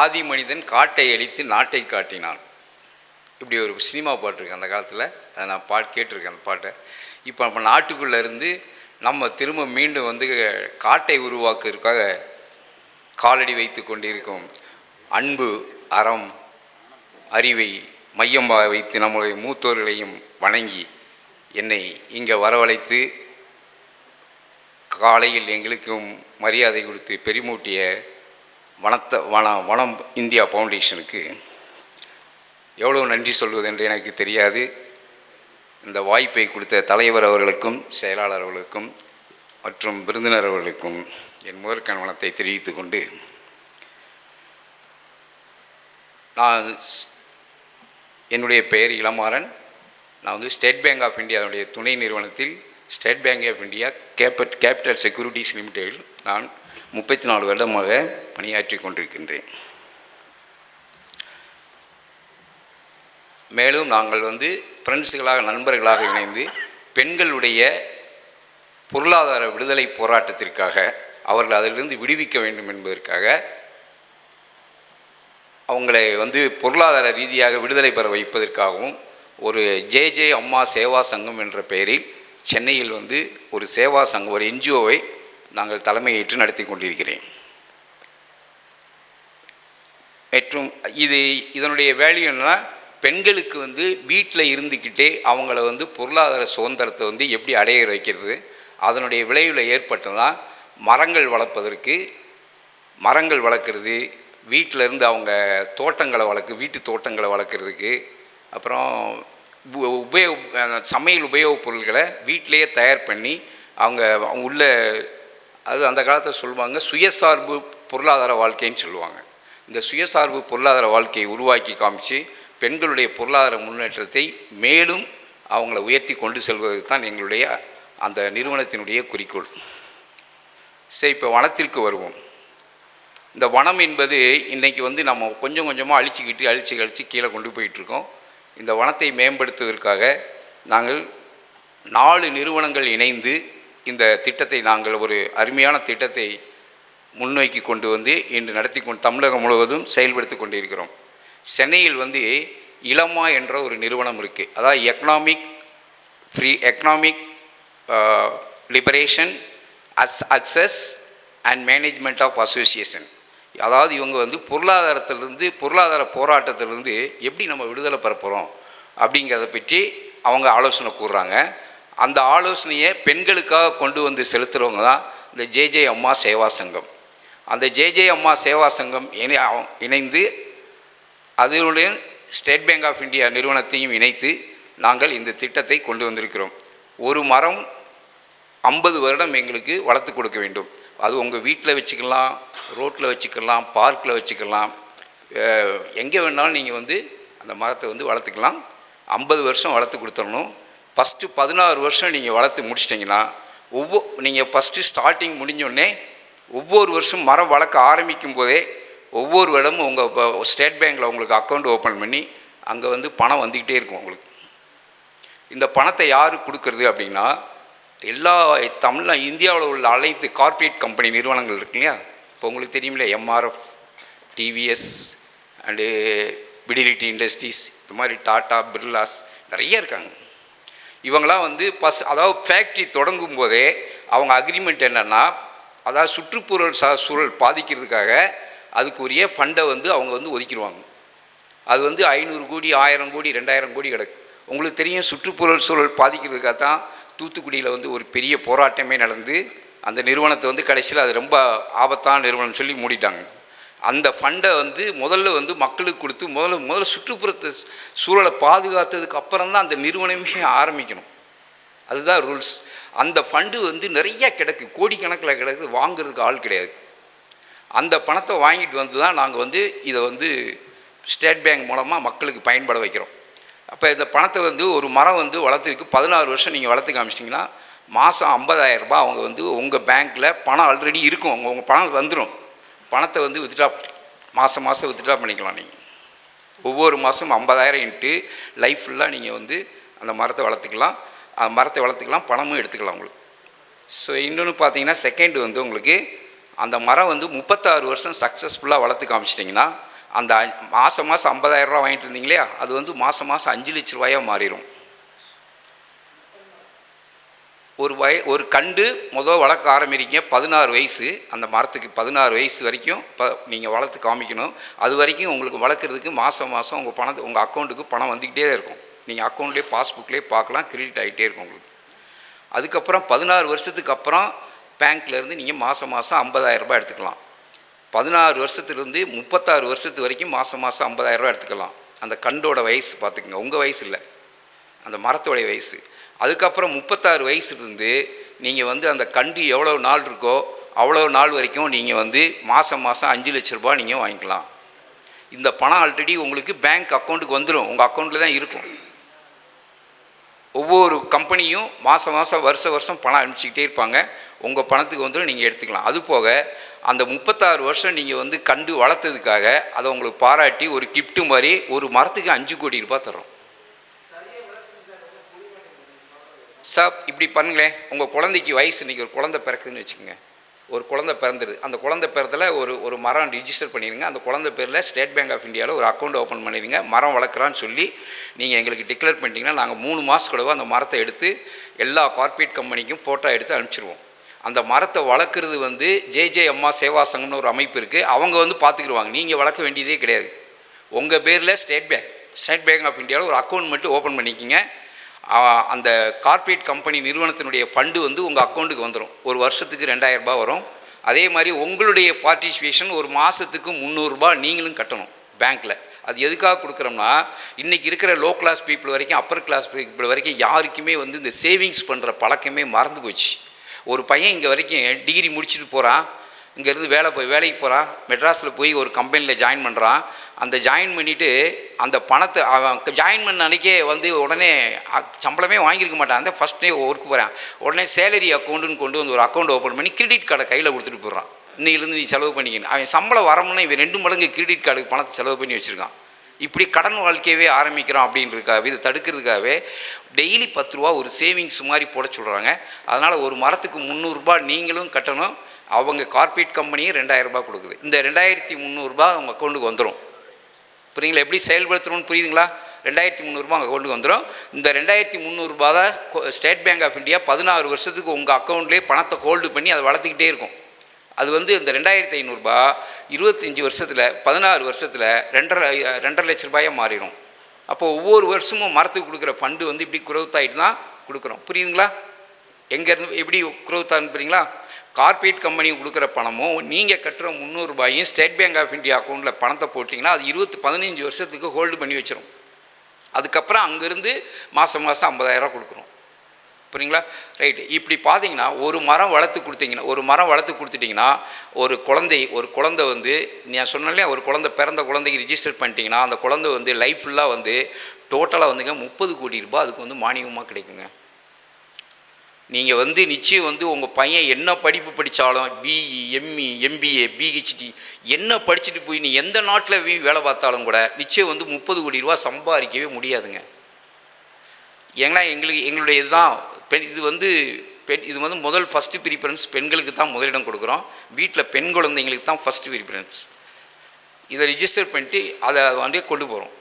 ஆதி மனிதன் காட்டை அழித்து நாட்டை காட்டினான். இப்படி ஒரு சினிமா பாட்டு இருக்குது அந்த காலத்தில். அதை நான் பாட்டு கேட்டிருக்கேன் அந்த பாட்டை. இப்போ நம்ம நாட்டுக்குள்ளே இருந்து நம்ம திரும்ப மீண்டும் வந்து காட்டை உருவாக்குறதுக்காக காலடி வைத்து கொண்டிருக்கும் அன்பு அறம் அறிவை மையமாக வைத்து நம்முடைய மூத்தோர்களையும் வணங்கி என்னை இங்கே வரவழைத்து காலையில் எங்களுக்கும் மரியாதை கொடுத்து பெருமூட்டிய வனத்த வன வனம் இந்தியா ஃபவுண்டேஷனுக்கு எவ்வளோ நன்றி சொல்வது என்று எனக்கு தெரியாது. இந்த வாய்ப்பை கொடுத்த தலைவர் அவர்களுக்கும் செயலாளர் அவர்களுக்கும் மற்றும் விருந்தினர் அவர்களுக்கும் என் முதற்கண் வனத்தை தெரிவித்து கொண்டு நான் என்னுடைய பெயர் இளமாறன். நான் வந்து ஸ்டேட் பேங்க் ஆஃப் இந்தியாவுடைய துணை நிறுவனத்தில் ஸ்டேட் பேங்க் ஆஃப் இந்தியா கேபட் கேபிட்டல் செக்யூரிட்டிஸ் லிமிடெடில் நான் முப்பத்தி நாலு வருடமாக பணியாற்றி கொண்டிருக்கின்றேன். மேலும் நாங்கள் வந்து ஃப்ரெண்ட்ஸுகளாக நண்பர்களாக இணைந்து பெண்களுடைய பொருளாதார விடுதலை போராட்டத்திற்காக அவர்கள் அதிலிருந்து விடுவிக்க வேண்டும் என்பதற்காக அவங்களை வந்து பொருளாதார ரீதியாக விடுதலை பெற வைப்பதற்காகவும் ஒரு ஜே ஜே அம்மா சேவா சங்கம் என்ற பெயரில் சென்னையில் வந்து ஒரு சேவா சங்கம் ஒரு என்ஜிஓவை நாங்கள் தலைமையேற்று நடத்தி கொண்டிருக்கிறேன். மற்றும் இது இதனுடைய வேல்யூ என்னென்னா பெண்களுக்கு வந்து வீட்டில் இருந்துக்கிட்டே அவங்கள வந்து பொருளாதார சுதந்திரத்தை வந்து எப்படி அடைய வைக்கிறது அதனுடைய விளைவில் ஏற்பட்டதான் மரங்கள் வளர்ப்பதற்கு மரங்கள் வளர்க்குறது வீட்டில் இருந்து அவங்க தோட்டங்களை வளர்க்கு வீட்டு தோட்டங்களை வளர்க்குறதுக்கு அப்புறம் உபயோக சமையல் உபயோகப் பொருட்களை வீட்டிலேயே தயார் பண்ணி அவங்க உள்ள அது அந்த காலத்தில் சொல்லுவாங்க சுயசார்பு பொருளாதார வாழ்க்கைன்னு சொல்லுவாங்க. இந்த சுயசார்பு பொருளாதார வாழ்க்கையை உருவாக்கி காமிச்சு பெண்களுடைய பொருளாதார முன்னேற்றத்தை மேலும் அவங்கள உயர்த்தி கொண்டு செல்வது தான் எங்களுடைய அந்த நிறுவனத்தினுடைய குறிக்கோள். சரி இப்போ வனத்திற்கு வருவோம். இந்த வனம் என்பது இன்றைக்கி வந்து நம்ம கொஞ்சம் கொஞ்சமாக அழிச்சிக்கிட்டு அழிச்சு கழித்து கீழே கொண்டு போயிட்டுருக்கோம். இந்த வனத்தை மேம்படுத்துவதற்காக நாங்கள் நாலு நிறுவனங்கள் இணைந்து இந்த திட்டத்தை நாங்கள் ஒரு அருமையான திட்டத்தை முன்னோக்கி கொண்டு வந்து இன்று நடத்தி கொண்டு தமிழகம் முழுவதும் செயல்படுத்தி கொண்டிருக்கிறோம். சென்னையில் வந்து இளமா என்ற ஒரு நிறுவனம் இருக்குது அதாவது economic free economic liberation as access and management of association அதாவது இவங்க வந்து பொருளாதாரத்திலிருந்து பொருளாதார போராட்டத்திலிருந்து எப்படி நம்ம விடுதலை பெற அப்படிங்கிறத பற்றி அவங்க ஆலோசனை கூறுறாங்க. அந்த ஆலோசனையை பெண்களுக்காக கொண்டு வந்து செலுத்துகிறவங்க தான் இந்த ஜேஜே அம்மா சேவா சங்கம். அந்த ஜேஜே அம்மா சேவா சங்கம் இணை இணைந்து அதனுடைய ஸ்டேட் பேங்க் ஆஃப் இந்தியா நிறுவனத்தையும் இணைத்து நாங்கள் இந்த திட்டத்தை கொண்டு வந்திருக்கிறோம். ஒரு மரம் ஐம்பது வருடம் எங்களுக்கு வளர்த்து கொடுக்க வேண்டும். அது உங்கள் வீட்டில் வச்சுக்கலாம் ரோட்டில் வச்சுக்கலாம் பார்க்கில் வச்சுக்கலாம். எங்கே வேணாலும் நீங்கள் வந்து அந்த மரத்தை வந்து வளர்த்துக்கலாம். ஐம்பது வருஷம் வளர்த்து கொடுத்துடணும். ஃபஸ்ட்டு பதினாறு வருஷம் நீங்கள் வளர்த்து முடிச்சிட்டிங்கன்னா ஒவ்வொரு நீங்கள் ஃபஸ்ட்டு ஸ்டார்டிங் முடிஞ்சோடனே ஒவ்வொரு வருஷம் மரம் வளர்க்க ஆரம்பிக்கும் போதே ஒவ்வொரு இடமும் உங்கள் ஸ்டேட் பேங்க்கில் உங்களுக்கு அக்கௌண்ட் ஓப்பன் பண்ணி அங்கே வந்து பணம் வந்துக்கிட்டே இருக்கும் உங்களுக்கு. இந்த பணத்தை யாரு கொடுக்கறது அப்படின்னா எல்லா தமிழ்நா இந்தியாவில் உள்ள அனைத்து கார்ப்பரேட் கம்பெனி நிறுவனங்கள் இருக்கு இல்லையா? இப்போ உங்களுக்கு தெரியுமில்ல MRF TVS and Pidilite industries இந்த மாதிரி டாட்டா பிர்லாஸ் நிறைய இருக்காங்க. இவங்களாம் வந்து பஸ் அதாவது ஃபேக்ட்ரி தொடங்கும் போதே அவங்க அக்ரிமெண்ட் என்னென்னா அதாவது சுற்றுப்புற ச சூழல் பாதிக்கிறதுக்காக அதுக்குரிய ஃபண்டை வந்து அவங்க வந்து ஒதுக்கிடுவாங்க. அது வந்து ஐநூறு கோடி ஆயிரம் கோடி ரெண்டாயிரம் கோடி கிடக்கு. உங்களுக்கு தெரியும் சுற்றுப்புற சூழல் பாதிக்கிறதுக்காக தான் தூத்துக்குடியில் வந்து ஒரு பெரிய போராட்டமே நடந்து அந்த நிறுவனத்தை வந்து கடைசியில் அது ரொம்ப ஆபத்தான நிறுவனம் சொல்லி மூடிட்டாங்க. அந்த ஃபண்டை வந்து முதல்ல வந்து மக்களுக்கு கொடுத்து முதல்ல முதல்ல சுற்றுப்புறத்தை சூழலை பாதுகாத்ததுக்கு அப்புறம் தான் அந்த நிறுவனமே ஆரம்பிக்கணும். அதுதான் ரூல்ஸ் அந்த ஃபண்டு வந்து நிறைய கிடக்கு. கோடிக்கணக்கில் கிடக்கு. வாங்குறதுக்கு ஆள் கிடையாது. அந்த பணத்தை வாங்கிட்டு வந்து தான் நாங்கள் வந்து இதை வந்து ஸ்டேட் பேங்க் மூலமாக மக்களுக்கு பயன்பட வைக்கிறோம். அப்போ இந்த பணத்தை வந்து ஒரு மரம் வந்து வளர்த்துருக்கு பதினாறு வருஷம் நீங்கள் வளர்த்து காமிச்சிட்டிங்கன்னா மாதம் ஐம்பதாயிரம் ரூபாய் அவங்க வந்து உங்கள் பேங்க்கில் பணம் ஆல்ரெடி இருக்கும். அவங்க உங்கள் பணம் வந்துடும் பணத்தை வந்து வித்ட்ரா மாதம் மாதம் வித்ட்ரா பண்ணிக்கலாம் நீங்கள் ஒவ்வொரு மாதம் ஐம்பதாயிரம் இன்ட்டு லைஃப் ஃபுல்லாக நீங்கள் வந்து அந்த மரத்தை வளர்த்துக்கலாம். அந்த மரத்தை வளர்த்துக்கலாம் பணமும் எடுத்துக்கலாம் உங்களுக்கு. ஸோ இன்னொன்று பார்த்தீங்கன்னா செகண்ட் வந்து உங்களுக்கு அந்த மரம் வந்து முப்பத்தாறு வருஷம் சக்ஸஸ்ஃபுல்லாக வளர்த்து காமிச்சிட்டிங்கன்னா அந்த மாதம் மாதம் ஐம்பதாயிரம் ரூபா வாங்கிட்டு இருந்தீங்க இல்லையா? அது வந்து மாதம் மாதம் அஞ்சு லட்ச ரூபாயாக மாறிடும் ஒரு வய ஒரு கண்டு முதல் வளர்க்க ஆரம்பிக்கிறீங்க பதினாறு வயசு. அந்த மரத்துக்கு பதினாறு வயசு வரைக்கும் ப நீங்கள் வளர்த்து காமிக்கணும். அது வரைக்கும் உங்களுக்கு வளர்க்குறதுக்கு மாதம் மாதம் உங்கள் பணத்தை உங்கள் அக்கௌண்ட்டுக்கு பணம் வந்துக்கிட்டே தான் இருக்கும். நீங்கள் அக்கௌண்ட்லேயே பாஸ்புக்லேயே பார்க்கலாம் கிரெடிட் ஆகிட்டே இருக்கும் உங்களுக்கு. அதுக்கப்புறம் பதினாறு வருஷத்துக்கு அப்புறம் பேங்க்லேருந்து நீங்கள் மாதம் மாதம் ஐம்பதாயிரம் ரூபாய் எடுத்துக்கலாம். பதினாறு வருஷத்துலேருந்து முப்பத்தாறு வருஷத்து வரைக்கும் மாதம் மாதம் ஐம்பதாயிரம் ரூபாய் எடுத்துக்கலாம். அந்த கண்டோட வயசு பார்த்துக்குங்க. உங்கள் வயசு இல்லை. அந்த மரத்தோடைய வயசு. அதுக்கப்புறம் முப்பத்தாறு வயசுலேருந்து நீங்கள் வந்து அந்த கண்டு எவ்வளோ நாள் இருக்கோ அவ்வளோ நாள் வரைக்கும் நீங்கள் வந்து மாதம் மாதம் அஞ்சு லட்ச ரூபாய் நீங்கள் வாங்கிக்கலாம். இந்த பணம் ஆல்ரெடி உங்களுக்கு பேங்க் அக்கௌண்ட்டுக்கு வந்துடும் உங்கள் அக்கௌண்ட்டில் தான் இருக்கும். ஒவ்வொரு கம்பெனியும் மாதம் மாதம் வருஷ வருஷம் பணம் அனுப்பிச்சிக்கிட்டே இருப்பாங்க. உங்கள் பணத்துக்கு வந்து நீங்கள் எடுத்துக்கலாம். அது போக அந்த முப்பத்தாறு வருஷம் நீங்கள் வந்து கண்டு வளர்த்ததுக்காக அதை உங்களுக்கு பாராட்டி ஒரு கிஃப்ட்டு மாதிரி ஒரு மரத்துக்கு அஞ்சு கோடி ரூபாய் தரோம் சார் இப்படி பண்ணுங்களேன். உங்கள் குழந்தைக்கு வயசு இன்றைக்கி ஒரு குழந்தை பிறக்குதுன்னு வச்சுக்கோங்க. ஒரு குழந்தை பிறந்துருது அந்த குழந்தை பிறத்தில் ஒரு ஒரு மரம் ரிஜிஸ்டர் பண்ணிடுங்க அந்த குழந்தை பேரில் ஸ்டேட் பேங்க் ஆஃப் இந்தியாவில் ஒரு அக்கௌண்ட் ஓப்பன் பண்ணிடுங்க மரம் வளர்க்குறான்னு சொல்லி நீங்கள் எங்களுக்கு டிக்ளேர் பண்ணிட்டீங்கன்னா நாங்கள் மூணு மாதத்துக்குள்ளவே அந்த மரத்தை எடுத்து எல்லா கார்ப்பரேட் கம்பெனிக்கும் ஃபோட்டோ எடுத்து அனுப்பிச்சிடுவோம் அந்த மரத்தை வளர்க்குறது வந்து ஜேஜே அம்மா சேவா சங்கம்னு ஒரு அமைப்பு இருக்குது அவங்க வந்து பார்த்துக்கிடுவாங்க நீங்கள் வளர்க்க வேண்டியதே கிடையாது. உங்கள் பேரில் State Bank State Bank of இந்தியாவில் ஒரு அக்கௌண்ட் மட்டும் ஓப்பன் பண்ணிக்கிங்க. அந்த கார்ப்பரேட் கம்பெனி நிறுவனத்தினுடைய ஃபண்டு வந்து உங்கள் அக்கௌண்ட்டுக்கு வந்துடும் ஒரு வருஷத்துக்கு ரெண்டாயிரரூபா வரும். அதே மாதிரி உங்களுடைய பார்ட்டிசிபேஷன் ஒரு மாதத்துக்கு முந்நூறுரூபா நீங்களும் கட்டணும் பேங்க்கில் அது எதுக்காக கொடுக்குறோம்னா இன்றைக்கி இருக்கிற லோ கிளாஸ் பீப்புள் வரைக்கும் அப்பர் கிளாஸ் பீப்புள் வரைக்கும் யாருக்குமே வந்து இந்த சேவிங்ஸ் பண்ணுற பழக்கமே மறந்து போச்சு. ஒரு பையன் இங்கே வரைக்கும் டிகிரி முடிச்சுட்டு போகிறான் இங்கேருந்து வேலை போய் வேலைக்கு போகிறான் மெட்ராஸில் போய் ஒரு கம்பெனியில் ஜாயின் பண்ணுறான் அந்த ஜாயின் பண்ணிவிட்டு அந்த பணத்தை அவன் ஜாயின் பண்ண அன்றைக்கே வந்து உடனே சம்பளமே வாங்கியிருக்க மாட்டான். அந்த ஃபஸ்ட் டே ஒர்க் போகிறான் உடனே சேலரி அக்கௌண்ட்டுன்னு கொண்டு வந்து ஒரு அக்கௌண்ட் ஓப்பன் பண்ணி கிரெடிட் கார்டை கையில் கொடுத்துட்டு போயிடுறான். இன்னையிலேருந்து நீ செலவு பண்ணிக்கணும் அவன் சம்பளம் வரமுன்னா இவன் ரெண்டு மடங்கு கிரெடிட் கார்டுக்கு பணத்தை செலவு பண்ணி வச்சுருக்கான். இப்படி கடன் வாழ்க்கையவே ஆரம்பிக்கிறோம் அப்படின்றதுக்காகவே இதை தடுக்கிறதுக்காகவே டெய்லி பத்து ரூபா ஒரு சேவிங்ஸ் மாதிரி போட சொல்கிறாங்க அதனால் ஒரு மரத்துக்கு முந்நூறுரூபா நீங்களும் கட்டணும். அவங்க கார்ப்பரேட் கம்பெனியும் ரெண்டாயிரம் ரூபாய் கொடுக்குது. இந்த ரெண்டாயிரத்தி முந்நூறுரூபா அவங்க அக்கௌண்ட்டுக்கு வந்துடும் புரியுங்களா எப்படி செயல்படுத்தணும்னு புரியுதுங்களா? ரெண்டாயிரத்தி முந்நூறுபா அங்கே கொண்டு வந்துடும் இந்த ரெண்டாயிரத்தி முந்நூறுரூபா தான் ஸ்டேட் பேங்க் ஆஃப் இந்தியா பதினாறு வருஷத்துக்கு உங்கள் அக்கௌண்ட்லேயே பணத்தை ஹோல்டு பண்ணி அதை வளர்த்துக்கிட்டே இருக்கும். அது வந்து இந்த ரெண்டாயிரத்தி ஐநூறுரூபா இருபத்தஞ்சி வருஷத்தில் பதினாறு வருஷத்தில் ரெண்டரை ரெண்டரை லட்ச ரூபாயாக மாறிடும் அப்போ ஒவ்வொரு வருஷமும் மரத்துக்கு கொடுக்குற ஃபண்டு வந்து இப்படி குரோத் ஆகிட்டு தான் கொடுக்குறோம். புரியுதுங்களா? எங்கேருந்து எப்படி growth அனுப்புறீங்களா கார்ப்பரேட் கம்பெனி கொடுக்குற பணமும் நீங்கள் கட்டுற முந்நூறுபாயும் ஸ்டேட் பேங்க் ஆஃப் இந்தியா அக்கௌண்ட்டில் பணத்தை போட்டிங்கன்னா அது இருபத்தி பதினஞ்சு வருஷத்துக்கு ஹோல்டு பண்ணி வச்சிடும் அதுக்கப்புறம் அங்கேருந்து மாதம் மாதம் ஐம்பதாயிரரூவா கொடுக்குறோம். புரியுங்களா? ரைட்டு இப்படி பார்த்தீங்கன்னா ஒரு மரம் வளர்த்து கொடுத்தீங்கன்னா ஒரு மரம் வளர்த்து கொடுத்துட்டிங்கன்னா ஒரு குழந்தை ஒரு குழந்தை வந்து நான் சொன்னேன் ஒரு குழந்தை பிறந்த குழந்தைக்கு ரிஜிஸ்டர் பண்ணிட்டீங்கன்னா அந்த குழந்தை வந்து லைஃப் ஃபுல்லாக வந்து டோட்டலாக வந்துங்க முப்பது கோடி ரூபாய் அதுக்கு வந்து மானியமாக கிடைக்குங்க. நீங்கள் வந்து நிச்சயம் வந்து உங்கள் பையன் என்ன படிப்பு படித்தாலும் பிஇ எம்இ எம்பிஏ பிஹெச்டி என்ன படிச்சுட்டு போய் நீ எந்த நாட்டில் போய் வேலை பார்த்தாலும் கூட நிச்சயம் வந்து முப்பது கோடி ரூபா சம்பாதிக்கவே முடியாதுங்க. ஏன்னா எங்களுக்கு எங்களுடைய இதுதான். பெண் இது வந்து பெண் இது வந்து முதல் ஃபஸ்ட்டு ப்ரிஃபரன்ஸ் பெண்களுக்கு தான் முதலிடம் கொடுக்குறோம். வீட்டில் பெண் குழந்தைங்களுக்கு தான் ஃபஸ்ட்டு ப்ரிஃபரன்ஸ் இதை ரிஜிஸ்டர் பண்ணிட்டு அதை வந்து கொண்டு போகிறோம்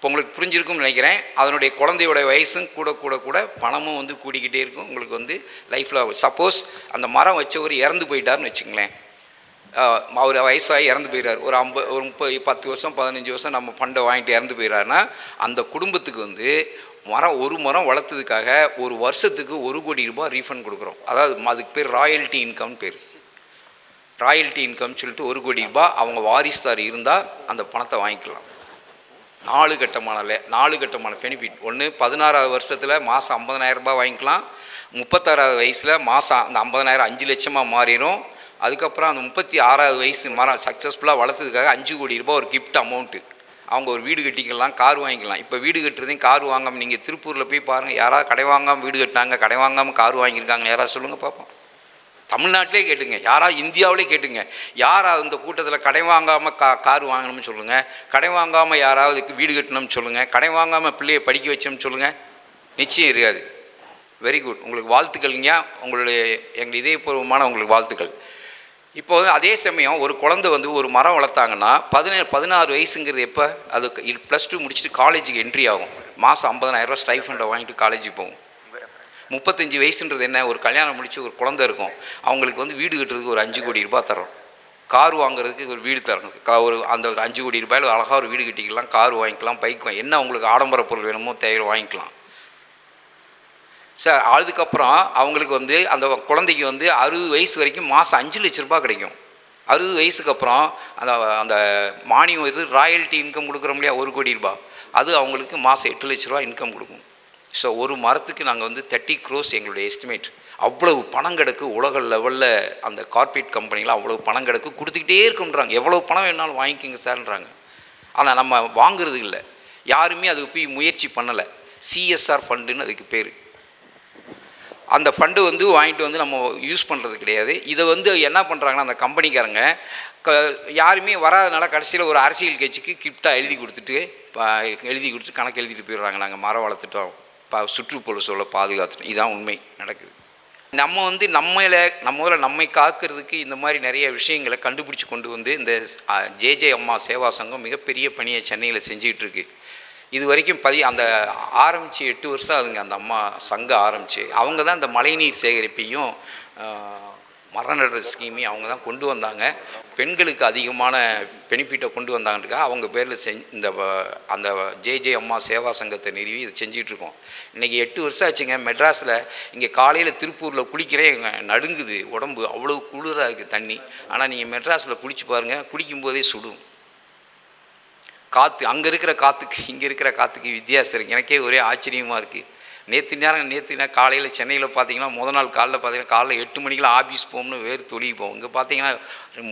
இப்போ உங்களுக்கு புரிஞ்சிருக்கும்னு நினைக்கிறேன். அதனுடைய குழந்தையோட வயசும் கூட கூட கூட பணமும் வந்து கூடிக்கிட்டே இருக்கும். உங்களுக்கு வந்து லைஃப்பில் சப்போஸ் அந்த மரம் வச்சவர் இறந்து போயிட்டாருன்னு வச்சுங்களேன். அவர் வயசாகி இறந்து போயிடுறாரு ஒரு ஐம்பது ஒரு முப்பது பத்து வருஷம் பதினஞ்சு வருஷம் நம்ம பண்டை வாங்கிட்டு இறந்து போயிடறாருன்னா அந்த குடும்பத்துக்கு வந்து மரம் ஒரு மரம் வளர்த்ததுக்காக ஒரு வருஷத்துக்கு ஒரு கோடி ரூபாய் ரீஃபண்ட் கொடுக்குறோம். அதாவது அதுக்கு பேர் ராயல்ட்டி இன்கம்னு பேர். ராயல்ட்டி இன்கம்னு சொல்லிட்டு ஒரு கோடி ரூபாய் அவங்க வாரிசுதார் இருந்தால் அந்த பணத்தை வாங்கிக்கலாம். நாலு கட்டமான லே- நாலு கட்டமான பெனிஃபிட் ஒன்று பதினாறாவது வருஷத்தில் மாதம் ஐம்பதனாயிரரூபா ரூபாய் வாங்கிக்கலாம். முப்பத்தாறாவது வயசில் மாதம் அந்த ஐம்பதனாயிரம் அஞ்சு லட்சமாக மாறிடும் அதுக்கப்புறம் அந்த முப்பத்தி ஆறாவது வயசு மரம் சக்ஸஸ்ஃபுல்லாக வளர்த்ததுக்காக அஞ்சு கோடி ரூபாய் ஒரு கிஃப்ட் அமௌண்ட்டு அவங்க ஒரு வீடு கட்டிக்கலாம் கார் வாங்கிக்கலாம். இப்போ வீடு கட்டுறதையும் கார் வாங்காமல் நீங்கள் திருப்பூரில் போய் பாருங்கள் யாராவது கடை வாங்காமல் வீடு கட்டினாங்க கடை வாங்காமல் கார் வாங்கியிருக்காங்க யாராவது சொல்லுங்கள் பார்ப்போம். தமிழ்நாட்டிலே கேட்டுங்க யாராவது இந்தியாவிலே கேட்டுங்க. யாராவது இந்த கூட்டத்தில் கடை வாங்காமல் கா கார் வாங்கணும்னு சொல்லுங்கள் கடை வாங்காமல் யாராவது வீடு கட்டணும்னு சொல்லுங்கள் கடை வாங்காமல் பிள்ளையை படிக்க வச்சோம்னு சொல்லுங்கள் நிச்சயம் இருக்காது. வெரி குட் உங்களுக்கு வாழ்த்துக்கள்ங்க உங்களுடைய எங்கள் இதயபூர்வமான உங்களுக்கு வாழ்த்துக்கள். இப்போ வந்து அதே சமயம் ஒரு குழந்தை வந்து ஒரு மரம் வளர்த்தாங்கன்னா பதினேழு பதினாறு வயசுங்கிறது எப்போ? அது ப்ளஸ் டூ முடிச்சுட்டு காலேஜுக்கு என்ட்ரி ஆகும். மாதம் ஐம்பதனாயிரரூவா ஸ்டைஃபண்டை வாங்கிட்டு காலேஜுக்கு போகும். முப்பத்தஞ்சு வயசுன்றது என்ன? ஒரு கல்யாணம் முடித்து ஒரு குழந்தை இருக்கும். அவங்களுக்கு வந்து வீடு கட்டுறதுக்கு ஒரு அஞ்சு கோடி ரூபாய் தரோம் கார் வாங்குறதுக்கு ஒரு வீடு தரணும் கா ஒரு அந்த ஒரு அஞ்சு கோடி ரூபாயில் அழகாக ஒரு வீடு கட்டிக்கலாம் கார் வாங்கிக்கலாம் பைக் வாங்கி என்ன உங்களுக்கு ஆடம்பர பொருள் வேணுமோ தேவை வாங்கிக்கலாம். சார் அதுக்கப்புறம் அவங்களுக்கு வந்து அந்த குழந்தைக்கு வந்து அறுபது வயசு வரைக்கும் மாதம் அஞ்சு லட்ச ரூபாய் கிடைக்கும். அறுபது வயசுக்கு அப்புறம் அந்த அந்த மானியம் இது ராயல்ட்டி இன்கம் கொடுக்குறோம் இல்லையா? ஒரு கோடி ரூபாய். அது அவங்களுக்கு மாதம் எட்டு லட்ச ரூபா இன்கம் கொடுக்கும். ஸோ ஒரு மரத்துக்கு நாங்கள் வந்து தேர்ட்டி க்ரோஸ் எங்களுடைய எஸ்டிமேட் அவ்வளவு பணம் கிடக்கு உலக லெவலில் அந்த கார்ப்பரேட் கம்பெனிலாம் அவ்வளவு பணம் கிடக்கு கொடுத்துக்கிட்டே இருக்குன்றாங்க எவ்வளோ பணம் வேணாலும் வாங்கிக்கோங்க சார்ன்றாங்க. ஆனால் நம்ம வாங்குறது இல்லை. யாருமே அதுக்கு போய் முயற்சி பண்ணலை. சிஎஸ்ஆர் ஃபண்டுன்னு அதுக்கு பேர். அந்த ஃபண்டு வந்து வாங்கிட்டு வந்து நம்ம யூஸ் பண்ணுறது கிடையாது. இதை வந்து என்ன பண்ணுறாங்கன்னா அந்த கம்பெனிக்காரங்க க யாருமே வராதனால கடைசியில் ஒரு அரசியல் கட்சிக்கு கிஃப்டாக எழுதி கொடுத்துட்டு எழுதி கொடுத்துட்டு கணக்கு எழுதிட்டு போயிடுறாங்க. நாங்கள் மரம் வளர்த்துட்டோம் பா சுற்றுப்புற சூழலை பாதுகாத்துட்டோம் இதுதான் உண்மை நடக்குது. நம்ம வந்து நம்மள நம்ம நம்மை காக்கிறதுக்கு இந்த மாதிரி நிறைய விஷயங்களை கண்டுபிடிச்சி கொண்டு வந்து இந்த ஜேஜே அம்மா சேவா சங்கம் மிகப்பெரிய பணியை சென்னையில் செஞ்சுக்கிட்டு இருக்கு. இது வரைக்கும் பதி அந்த ஆரம்பித்து எட்டு வருஷம் ஆகுதுங்க அந்த அம்மா சங்கம் ஆரம்பித்து அவங்க தான் இந்த மழைநீர் சேகரிப்பையும் மரம் நடுற ஸ்கீமையும் அவங்க தான் கொண்டு வந்தாங்க. பெண்களுக்கு அதிகமான பெனிஃபிட்டை கொண்டு வந்தாங்கன்றக்காக அவங்க பேரில் செஞ் இந்த அந்த அந்த ஜே அம்மா சேவா சங்கத்தை நிறுவி இதை செஞ்சுட்டு இருக்கோம். இன்றைக்கி எட்டு வருஷம் ஆச்சுங்க. மெட்ராஸில் இங்கே காலையில் திருப்பூரில் குளிக்கிறேன் நடுங்குது. உடம்பு அவ்வளோ குளிராக இருக்குது தண்ணி. ஆனால் நீங்கள் மெட்ராஸில் குளிச்சு பாருங்கள் குளிக்கும்போதே சுடும். காற்று அங்கே இருக்கிற காற்றுக்கு இங்கே இருக்கிற காற்றுக்கு வித்தியாசம் இருக்குது எனக்கே ஒரே ஆச்சரியமாக இருக்குது நேற்று நேரம் நேற்று நேரம் காலையில் சென்னையில் பார்த்தீங்கன்னா முத நாள் காலையில் பார்த்தீங்கன்னா காலைல எட்டு மணிக்கெல்லாம் ஆஃபீஸ் போகணும்னு வேர் தொழில் போகும் இங்கே பார்த்தீங்கன்னா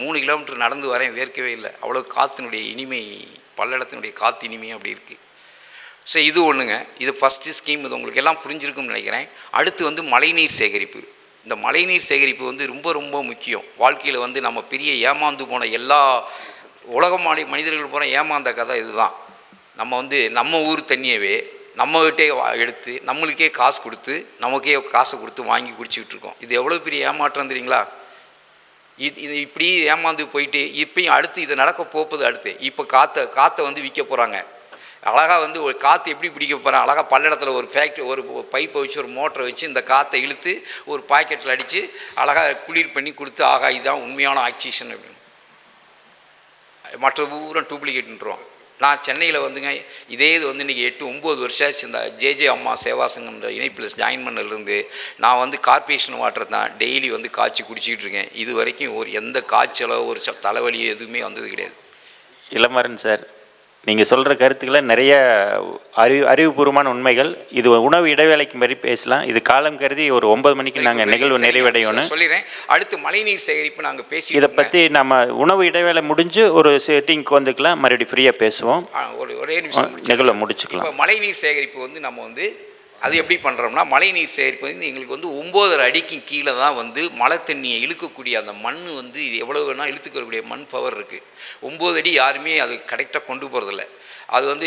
மூணு கிலோமீட்டர் நடந்து வரேன் வேர்க்கவே இல்லை. அவ்வளோ காற்றினுடைய இனிமை பல்லடத்தினுடைய காற்று இனிமை அப்படி இருக்குது ஸோ இது ஒன்றுங்க இது ஃபஸ்ட்டு ஸ்கீம் இது உங்களுக்கு எல்லாம் புரிஞ்சிருக்கும்னு நினைக்கிறேன். அடுத்து வந்து மழைநீர் சேகரிப்பு. இந்த மழைநீர் சேகரிப்பு வந்து ரொம்ப ரொம்ப முக்கியம். வாழ்க்கையில் வந்து நம்ம பெரிய ஏமாந்து போன எல்லா உலக மாடி மனிதர்கள் போன ஏமாந்த கதை இதுதான். நம்ம வந்து நம்ம ஊர் தண்ணியவே நம்மகிட்டே எடுத்து நம்மளுக்கே காசு கொடுத்து நமக்கே காசை கொடுத்து வாங்கி குடிச்சிக்கிட்டு இருக்கோம். இது எவ்வளோ பெரிய ஏமாற்றம் தெரியுங்களா? இது இது இப்படி ஏமாந்து போயிட்டு இப்பயும் அடுத்து இது நடக்க போப்பது அடுத்து. இப்போ காற்றை காற்றை வந்து விற்க போகிறாங்க அழகாக வந்து ஒரு காற்று எப்படி பிடிக்க போகிறேன் அழகாக பல்லடத்தில் ஒரு ஃபேக்ட்ரி ஒரு பைப்பை வச்சு ஒரு மோட்டரை வச்சு இந்த காற்றை இழுத்து ஒரு பாக்கெட்டில் அடித்து அழகாக குளிர் பண்ணி கொடுத்து ஆகா இதுதான் உண்மையான ஆக்சிஜன் அப்படின்னு. மற்ற பூரா டூப்ளிகேட்ன்றோம் நான் சென்னையில் வந்துங்க இதே இது வந்து இன்றைக்கி எட்டு ஒம்பது வருஷம் ஆச்சு இந்த ஜேஜே அம்மா சேவா சங்கம்ன்ற இணைப்பில் ஜாயின் பண்ணதுலேருந்து. நான் வந்து கார்ப்பரேஷன் வாட்டர் தான் டெய்லி வந்து காய்ச்சி குடிச்சிக்கிட்டு இருக்கேன். இது வரைக்கும் ஒரு எந்த காய்ச்சலோ ஒரு தலைவலியோ எதுவுமே வந்தது கிடையாது. இளமரன் சார் நீங்கள் சொல்கிற கருத்துக்களை நிறைய அறிவு அறிவுபூர்வமான உண்மைகள். இது உணவு இடைவேளைக்கு மாதிரி பேசலாம். இது காலம் கருதி ஒரு ஒன்பது மணிக்கு நாங்கள் நிகழ்வு நிறைவடையணும் சொல்லிடுறேன். அடுத்து மழைநீர் சேகரிப்பு நாங்கள் பேசி இதை பற்றி நம்ம உணவு இடைவேளை முடிஞ்சு ஒரு செட்டிங்க்கு வந்துக்கலாம். மறுபடியும் ஃப்ரீயாக பேசுவோம். ஒரு ஒரே நிமிஷம் நிகழ்வை முடிச்சுக்கலாம். மழைநீர் சேகரிப்பு வந்து நம்ம வந்து அது எப்படி பண்ணுறோம்னா மழைநீர் சேகரிப்பு வந்து எங்களுக்கு வந்து ஒம்போதரை அடிக்கு கீழே தான் வந்து மழை தண்ணியை இழுக்கக்கூடிய அந்த மண் வந்து எவ்வளோ வேணால் இழுத்துக்கக்கூடிய மண் பவர் இருக்குது ஒம்பது அடி யாருமே அது கரெக்டாக கொண்டு போகிறதில்ல அது வந்து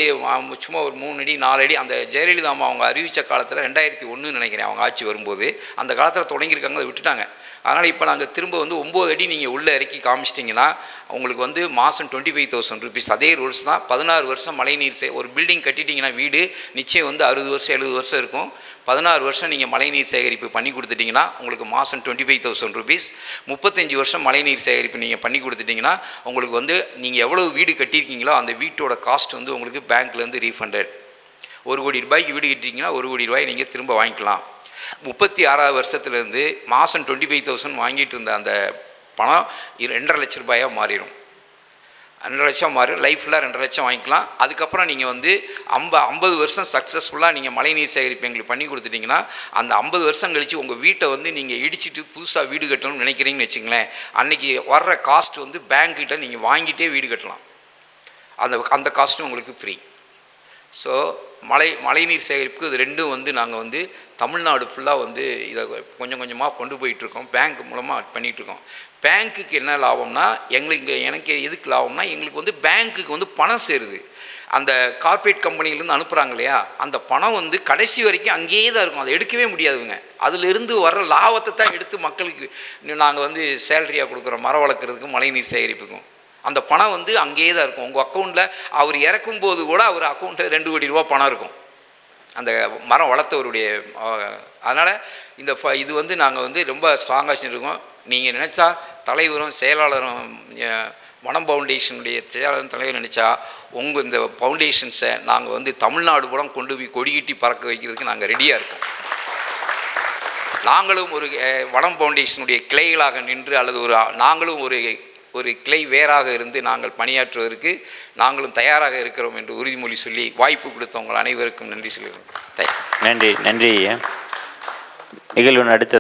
சும்மா ஒரு மூணு அடி நாலு அடி அந்த ஜெயலலிதா அம்மா அவங்க அறிவித்த காலத்தில் ரெண்டாயிரத்தி ஒன்று நினைக்கிறேன் அவங்க ஆட்சி வரும்போது அந்த காலத்தில் தொடங்கியிருக்காங்க அதை விட்டுட்டாங்க. அதனால் இப்போ நாங்கள் திரும்ப வந்து ஒம்பது அடி நீங்கள் உள்ளே இறக்கி காமிச்சிட்டிங்கன்னா உங்களுக்கு வந்து மாதம் டுவெண்ட்டி ஃபைவ் தௌசண்ட் ருபீஸ் அதே ரூல்ஸ் தான் பதினாறு வருஷம் மழைநீர் சே ஒரு பில்டிங் கட்டிட்டிங்கன்னா வீடு நிச்சயம் வந்து அறுபது வருஷம் எழுபது வருஷம் இருக்கும். பதினாறு வருஷம் நீங்கள் மழைநீர் சேகரிப்பு பண்ணி கொடுத்துட்டிங்கன்னா உங்களுக்கு மாதம் டுவெண்ட்டி ஃபைவ் தௌசண்ட் ருபீஸ் முப்பத்தஞ்சு வருஷம் மழைநீர் சேகரிப்பு நீங்கள் பண்ணி கொடுத்துட்டிங்கன்னா உங்களுக்கு வந்து நீங்கள் எவ்வளோ வீடு கட்டியிருக்கீங்களோ அந்த வீட்டோட காஸ்ட் வந்து உங்களுக்கு பேங்க்லேருந்து ரீஃபண்டட் ஒரு கோடி ரூபாய்க்கு வீடு கட்டிருக்கீங்கன்னா ஒரு கோடி ரூபாய் நீங்கள் திரும்ப வாங்கிக்கலாம். முப்பத்தி ஆறாவது வருஷத்துலேருந்து மாதம் டுவெண்ட்டி ஃபைவ் தௌசண்ட் வாங்கிட்டு இருந்த அந்த பணம் ரெண்டரை லட்ச ரூபாயாக மாறிடும் ரெண்டரை லட்சம் மாறி லைஃப்பில் ரெண்டரை லட்சம் வாங்கிக்கலாம். அதுக்கப்புறம் நீங்கள் வந்து ஐம்ப ஐம்பது வருஷம் சக்ஸஸ்ஃபுல்லாக நீங்கள் மழைநீர் சேகரிப்பு எங்களுக்கு பண்ணி கொடுத்துட்டிங்கன்னா அந்த ஐம்பது வருஷம் கழித்து உங்கள் வீட்டை வந்து நீங்கள் இடிச்சிட்டு புதுசாக வீடு கட்டணும்னு நினைக்கிறீங்கன்னு வச்சுங்களேன் அன்றைக்கி வர்ற காஸ்ட் வந்து பேங்க்கிட்ட நீங்கள் வாங்கிட்டே வீடு கட்டலாம். அந்த அந்த காஸ்ட்டும் உங்களுக்கு ஃப்ரீ ஸோ மழை மழைநீர் சேகரிப்புக்கு இது ரெண்டும் வந்து நாங்கள் வந்து தமிழ்நாடு ஃபுல்லாக வந்து இதை கொஞ்சம் கொஞ்சமாக கொண்டு போயிட்டுருக்கோம். பேங்க் மூலமாக பண்ணிகிட்ருக்கோம் பேங்க்குக்கு என்ன லாபம்னா எங்களுக்கு இங்கே எனக்கு எதுக்கு லாபம்னா எங்களுக்கு வந்து பேங்க்குக்கு வந்து பணம் சேருது. அந்த கார்ப்பரேட் கம்பெனிலேருந்து அனுப்புகிறாங்க இல்லையா? அந்த பணம் வந்து கடைசி வரைக்கும் அங்கேயே தான் இருக்கும். அதை எடுக்கவே முடியாதுங்க. அதிலிருந்து வர்ற லாபத்தை தான் எடுத்து மக்களுக்கு நாங்கள் வந்து சேலரியாக கொடுக்குறோம். மரம் வளர்க்குறதுக்கும் மழைநீர் சேகரிப்புக்கும். அந்த பணம் வந்து அங்கேயே தான் இருக்கும். உங்கள் அக்கௌண்ட்டில் அவர் இறக்கும் போது கூட அவர் அக்கௌண்ட்டில் ரெண்டு கோடி ரூபா பணம் இருக்கும். அந்த மரம் வளர்த்தவருடைய அதனால் இந்த ஃப இது வந்து நாங்கள் வந்து ரொம்ப ஸ்ட்ராங்காக செஞ்சுருக்கோம். நீங்கள் நினச்சா தலைவரும் செயலாளரும் மனம் ஃபவுண்டேஷனுடைய செயலாளர் தலைவர் நினச்சா உங்கள் இந்த ஃபவுண்டேஷன்ஸை நாங்கள் வந்து தமிழ்நாடு கூட கொண்டு போய் கொடிகட்டி பறக்க வைக்கிறதுக்கு நாங்கள் ரெடியாக இருக்கோம். நாங்களும் ஒரு அஹ், வனம் ஃபவுண்டேஷனுடைய கிளைகளாக நின்று அல்லது ஒரு நாங்களும் ஒரு ஒரு கிளை வேறாக இருந்து நாங்கள் பணியாற்றுவதற்கு நாங்களும் தயாராக இருக்கிறோம் என்று உறுதிமொழி சொல்லி வாய்ப்பு கொடுத்த உங்கள் அனைவருக்கும் நன்றி சொல்கிறோம் நன்றி நன்றி நிகழ்வு அடுத்த